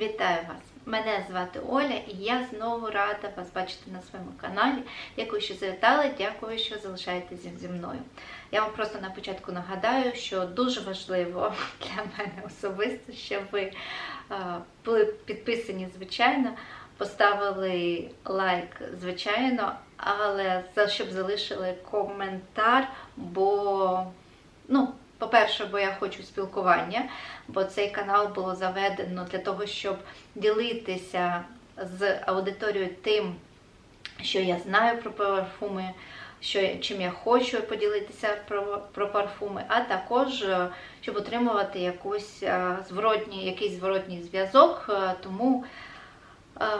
Вітаю вас! Мене звати Оля і я знову рада вас бачити на своєму каналі. Дякую, що завітали, дякую, що залишаєтеся зі мною. Я вам просто на початку нагадаю, що дуже важливо для мене особисто, щоб ви е, були підписані, звичайно, поставили лайк, звичайно, але щоб залишили коментар, бо ну. По-перше, бо я хочу спілкування, бо цей канал було заведено для того, щоб ділитися з аудиторією тим, що я знаю про парфуми, що, чим я хочу поділитися про, про парфуми, а також е, щоб отримувати якусь е, зворотній, якийсь зворотній зв'язок. Е, Тому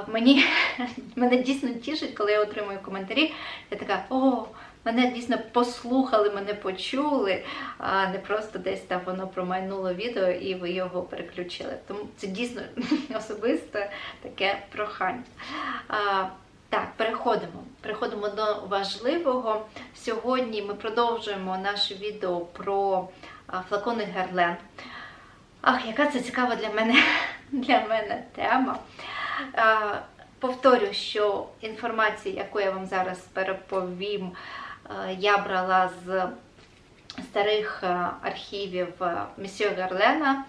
мені мене дійсно тішить, коли я отримую коментарі. Я така, о, мене дійсно послухали, мене почули, а не просто десь там воно промайнуло відео і ви його переключили. Тому це дійсно особисте таке прохання. А, так, переходимо. Переходимо до важливого. Сьогодні ми продовжуємо наше відео про флакони Герлен. Ах, яка це цікава для мене, для мене тема. А, Повторю, що інформацію, яку я вам зараз переповім, я брала з старих е, архівів Месьє Герлена.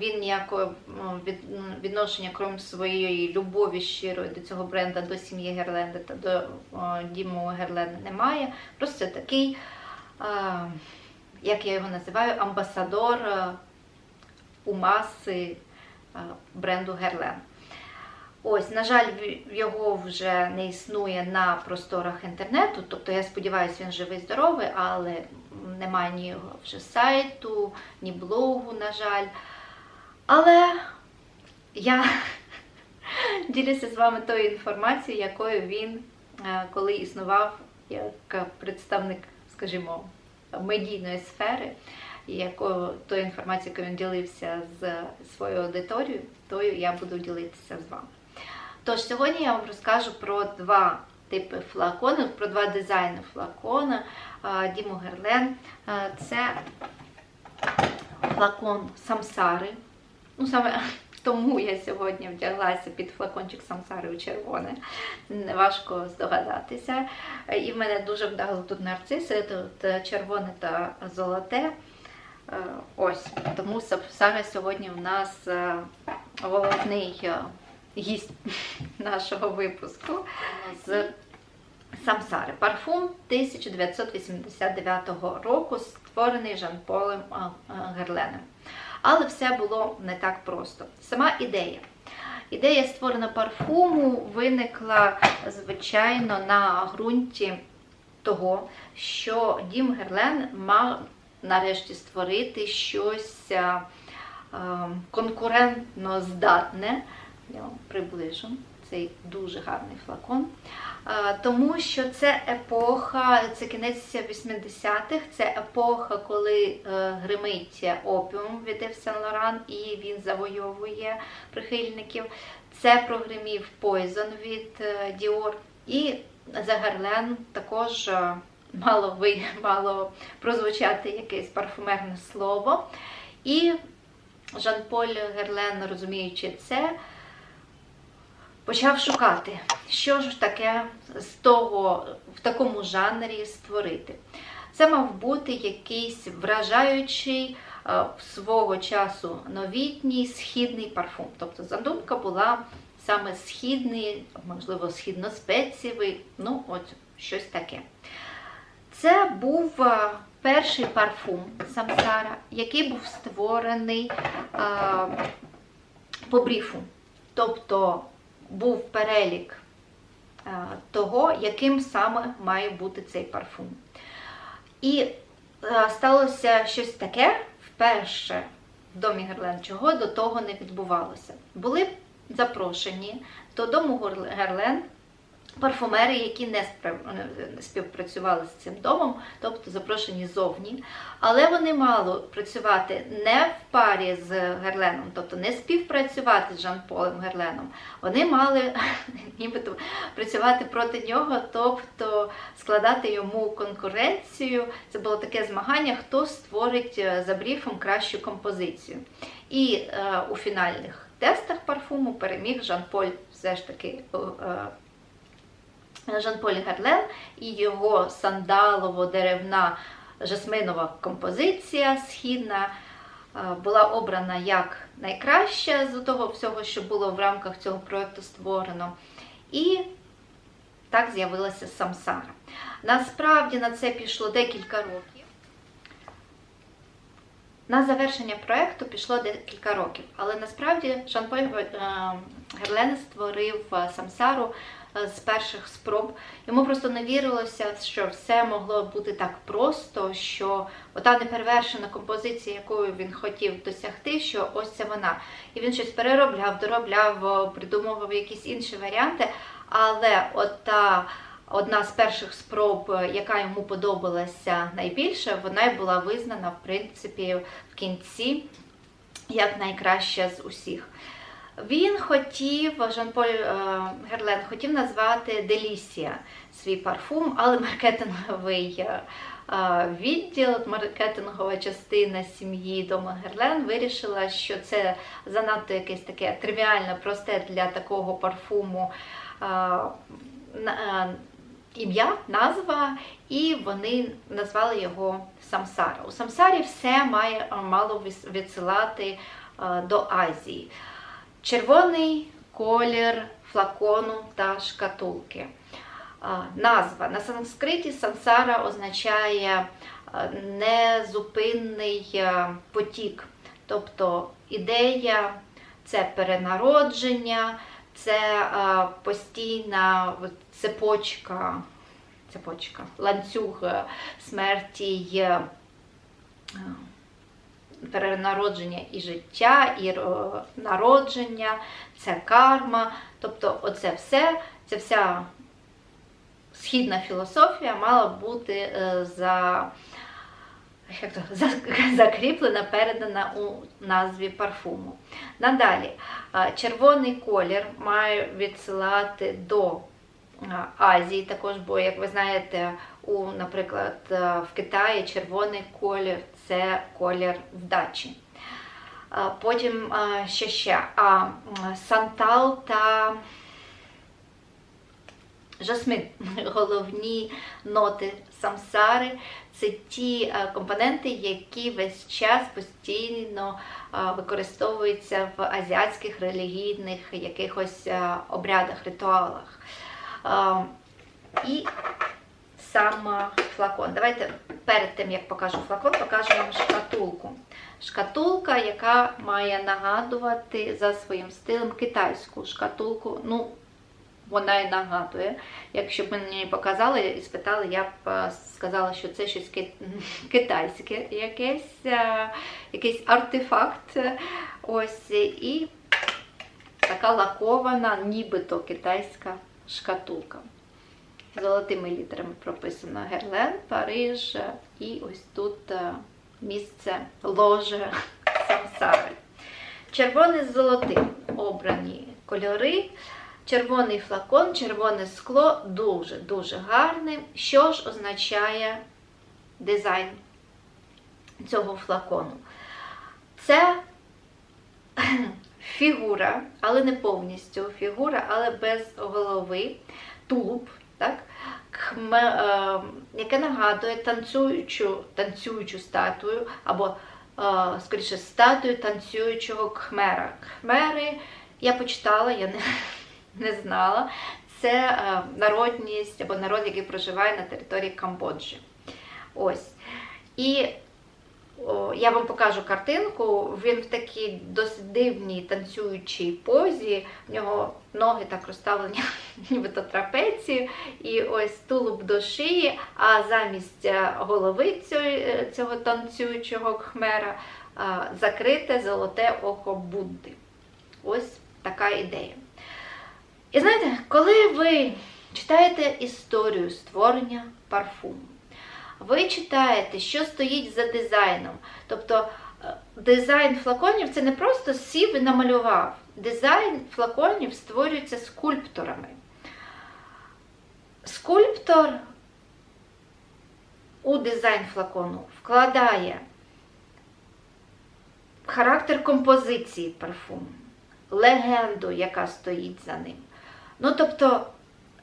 Він ніякого від- м, відношення, крім своєї любові щирої до цього бренда, до сім'ї Герленда та до е, Діму Герлена немає. Просто такий, е, як я його називаю, амбасадор е, у маси е, бренду Герлен. Ось, на жаль, його вже не існує на просторах інтернету. Тобто, я сподіваюся, він живий здоровий, але немає ні його вже сайту, ні блогу, на жаль. Але я ділюся з вами тою інформацією, якою він е, коли існував як представник, скажімо, медійної сфери, якою тою інформацією, якою він ділився з своєю аудиторією, тою я буду ділитися з вами. Тож сьогодні я вам розкажу про два типи флаконів, про два дизайни флакона а, Діму Герлен. Це флакон Самсари. Ну, саме тому я сьогодні вдяглася під флакончик Самсари у червоне. Неважко здогадатися. І в мене дуже вдало тут нарциси, тут червоне та золоте. Ось, тому Самсара сьогодні в нас головний гість нашого випуску з Самсари. Парфум 1989 року, створений Жан-Полем а, а, Герленем. Але все було не так просто. Сама ідея. Ідея створення парфуму виникла, звичайно, на ґрунті того, що Дім Герлен мав нарешті створити щось а, конкурентно здатне. Я вам приближу цей дуже гарний флакон. Тому що це епоха, це кінець 80-х, це епоха, коли е, гримить опіум від Ев Сен Лоран і він завойовує прихильників. Це прогримів Poison від е, Dior. І за Герлен також е, мало, ви, мало прозвучати якесь парфумерне слово. І Жан-Поль Герлен, розуміючи це, почав шукати, що ж таке з того в такому жанрі створити. Це мав бути якийсь вражаючий е, свого часу новітній східний парфум. Тобто задумка була саме східний, можливо, східно-спецієвий, ну, от щось таке. Це був е, перший парфум Самсара, який був створений е, по бріфу. Тобто був перелік е, того, яким саме має бути цей парфум. І е, сталося щось таке вперше в домі Герлен, чого до того не відбувалося. Були запрошені до дому Герлен парфумери, які не співпрацювали з цим домом, тобто запрошені зовні. Але вони мали працювати не в парі з Герленом, тобто не співпрацювати з Жан-Полем Герленом. Вони мали нібито працювати проти нього, тобто складати йому конкуренцію. Це було таке змагання, хто створить е, за бріфом кращу композицію. І е, у фінальних тестах парфуму переміг Жан-Поль все ж таки. е, Жан-Поль Герлен і його сандалово-деревна жасминова композиція східна е, була обрана як найкраща з того всього, що було в рамках цього проєкту створено. І так з'явилася самсара. Насправді на це пішло декілька років. На завершення проєкту пішло декілька років, але насправді Жан-Поль е, Герлен створив е, самсару з перших спроб. Йому просто не вірилося, що все могло бути так просто, що ота неперевершена композиція, якою він хотів досягти, що ось це вона. І він щось переробляв, доробляв, е, придумував якісь інші варіанти, але ота одна з перших спроб, е, яка йому подобалася найбільше, вона й була визнана, в принципі, в кінці як найкраща з усіх. Він хотів, Жан-Поль е, Герлен хотів назвати Делісія свій парфум, але маркетинговий е, е, відділ, маркетингова частина сім'ї Дома Герлен вирішила, що це занадто якесь таке тривіальне, просте для такого парфуму ім'я, назва, і вони назвали його Самсара. У Самсарі все має мало відсилати до Азії. Червоний колір флакону та шкатулки. Назва на санскриті сансара означає незупинний потік. Тобто ідея це перенародження, це постійна цепочка, цепочка, ланцюг е, смерті. Перенародження і життя, і е, народження, це карма. Тобто, оце все, ця вся східна філософія мала бути е, за, як то, за- закріплена, передана у назві парфуму. Надалі, е, червоний колір має відсилати до Азії також, бо, як ви знаєте, у, наприклад, в Китаї червоний колір це колір вдачі. Потім ще ще а, сантал та жасмин. Головні ноти самсари це ті компоненти, які весь час постійно використовуються в азіатських релігійних якихось обрядах, ритуалах. І сам флакон. Давайте перед тим, як покажу флакон, покажу вам шкатулку. Шкатулка, яка має нагадувати за своїм стилем китайську шкатулку. Ну, вона і нагадує. Якщо б мені показали і спитали, я б е, сказала, що це щось китайське, якесь, е, якийсь артефакт. Ось і така лакована, нібито китайська шкатулка. Золотими літерами прописано Герлен, Париж і ось тут е, місце ложе Самсари. Червоний з золотим обрані кольори. Червоний флакон, червоне скло дуже-дуже гарне. Що ж означає дизайн цього флакону? Це фігура, але не повністю фігура, але без голови, тулуб, так? Кхме, е, яке нагадує танцюючу, танцюючу статую, або, е, скоріше, статую танцюючого кхмера. Кхмери я почитала, я не, не знала. Це е, народність або народ, який проживає на території Камбоджі. Ось. І я вам покажу картинку. Він в такій досить дивній танцюючій позі. В нього ноги так розставлені, нібито трапецію, і ось тулуб до шиї, а замість е, голови цього, цього танцюючого кхмера е, закрите золоте око Будди. Ось така ідея. І знаєте, коли ви читаєте історію створення парфуму. Ви читаєте, що стоїть за дизайном. Тобто е, дизайн флаконів це не просто сів і намалював. Дизайн флаконів створюється скульпторами. Скульптор у дизайн флакону вкладає характер композиції парфуму, легенду, яка стоїть за ним. Ну, тобто,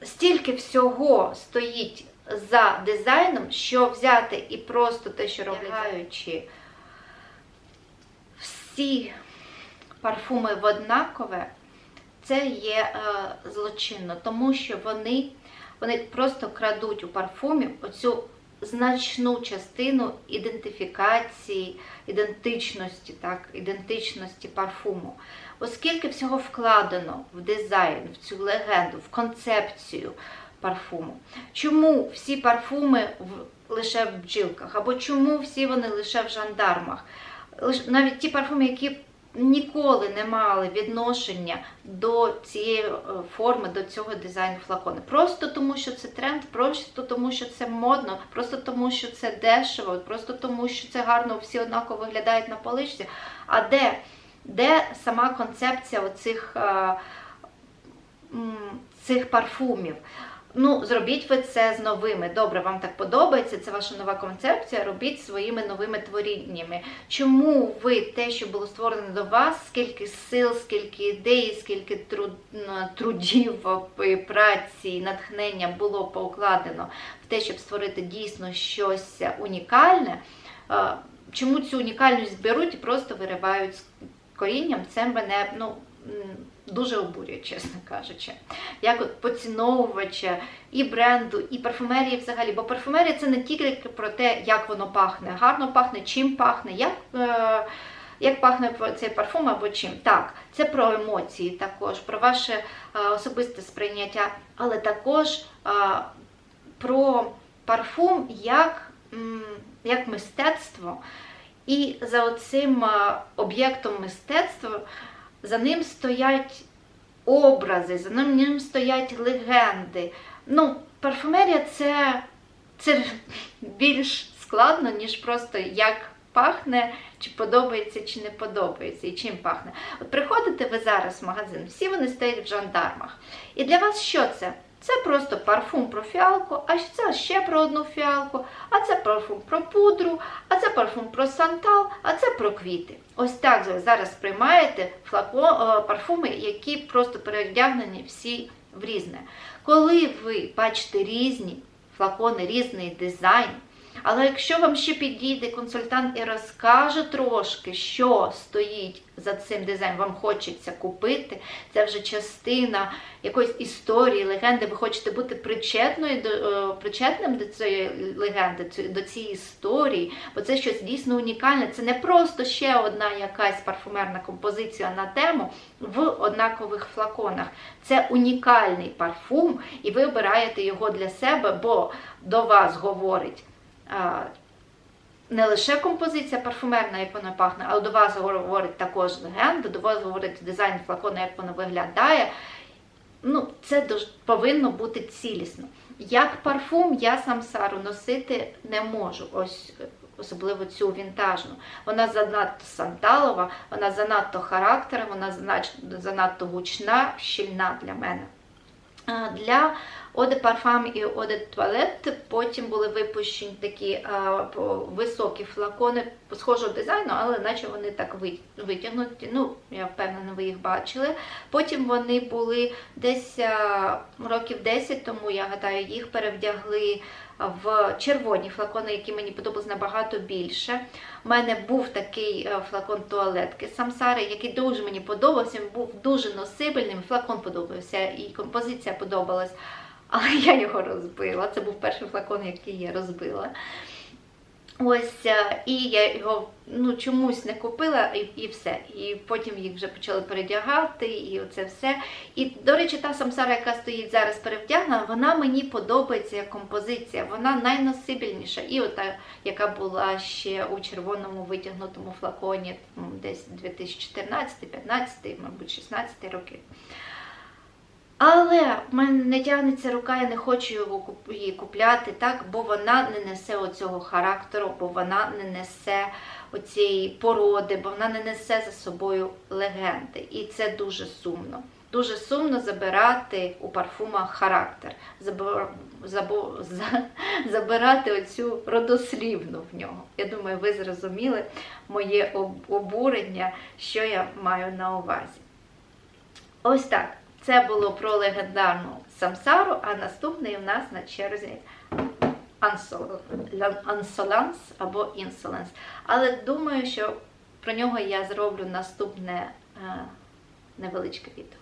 стільки всього стоїть за дизайном, що взяти і просто те, що роблячи всі парфуми в однакове, це є е, злочинно, тому що вони, вони просто крадуть у парфумів оцю значну частину ідентифікації, ідентичності, так, ідентичності парфуму. Оскільки всього вкладено в дизайн, в цю легенду, в концепцію парфуму. Чому всі парфуми лише в бджілках? Або чому всі вони лише в жандармах? Навіть ті парфуми, які ніколи не мали відношення до цієї е, форми, до цього дизайну флакону. Просто тому, що це тренд, просто тому, що це модно, просто тому, що це дешево, просто тому, що це гарно, всі однаково виглядають на поличці. А де, де сама концепція оцих, е, цих парфумів? Ну, зробіть ви це з новими. Добре, вам так подобається, це ваша нова концепція. Робіть своїми новими творіннями. Чому ви те, що було створено до вас, скільки сил, скільки ідей, скільки труд, трудів, праці, натхнення було покладено в те, щоб створити дійсно щось унікальне? Чому цю унікальність беруть і просто виривають з корінням? Це мене ну, дуже обурює, чесно кажучи. Як от поціновувача і бренду, і парфумерії взагалі. Бо парфумерія це не тільки про те, як воно пахне, гарно пахне, чим пахне, як. Е- як пахне цей парфум або чим? Так, це про емоції також, про ваше е, особисте сприйняття, але також е, про парфум як, як мистецтво. І за оцим е, об'єктом мистецтва за ним стоять образи, за ним стоять легенди. Ну, парфумерія це, це більш складно, ніж просто як пахне, чи подобається, чи не подобається, і чим пахне. От приходите ви зараз в магазин, всі вони стоять в жандармах. І для вас що це? Це просто парфум про фіалку, а це ще про одну фіалку, а це парфум про пудру, а це парфум про сантал, а це про квіти. Ось так ви зараз приймаєте флакон, е, парфуми, які просто переодягнені всі в різне. Коли ви бачите різні флакони, різний дизайн, але якщо вам ще підійде консультант і розкаже трошки, що стоїть за цим дизайном, вам хочеться купити, це вже частина якоїсь історії, легенди, ви хочете бути причетною е, причетним до цієї легенди, до цієї історії, бо це щось дійсно унікальне. Це не просто ще одна якась парфумерна композиція на тему в однакових флаконах. Це унікальний парфум, і ви обираєте його для себе, бо до вас говорить. Не лише композиція парфумерна, як вона пахне, але до вас говорить також легенда, до вас говорить дизайн флакону, як воно виглядає. Ну, це повинно бути цілісно. Як парфум я самсару носити не можу. Ось особливо цю вінтажну. Вона занадто сандалова, вона занадто характером, вона занадто гучна, щільна для мене. Для De Parfum і Eau Toilette потім були випущені такі а, високі флакони схожого дизайну, але наче вони так витягнуті. Ну, я впевнена, ви їх бачили. Потім вони були десь а, років 10 тому, я гадаю, їх перевдягли в червоні флакони, які мені подобались набагато більше. У мене був такий е, флакон туалетки Самсари, який дуже мені подобався. Він був дуже носибельним. Флакон подобався і композиція подобалась. Але я його розбила. Це був перший флакон, який я розбила. Ось, е, і я його ну, чомусь не купила, і, і все. І потім їх вже почали передягати, і оце все. І, до речі, та самсара, яка стоїть зараз перевдягнена, вона мені подобається як композиція. Вона найносибельніша. І ота, яка була ще у червоному витягнутому флаконі десь 2014, 15, мабуть, 16 роки. Але в мене не тягнеться рука, я не хочу його її купляти, так, бо вона не несе оцього характеру, бо вона не несе оцієї породи, бо вона не несе за собою легенди. І це дуже сумно. Дуже сумно забирати у парфумах характер, забирати оцю родослівну в нього. Я думаю, ви зрозуміли моє обурення, що я маю на увазі. Ось так. Це було про легендарну самсару, а наступний у нас на черзі Ансоланс або Інсоленс. Але думаю, що про нього я зроблю наступне е, невеличке відео.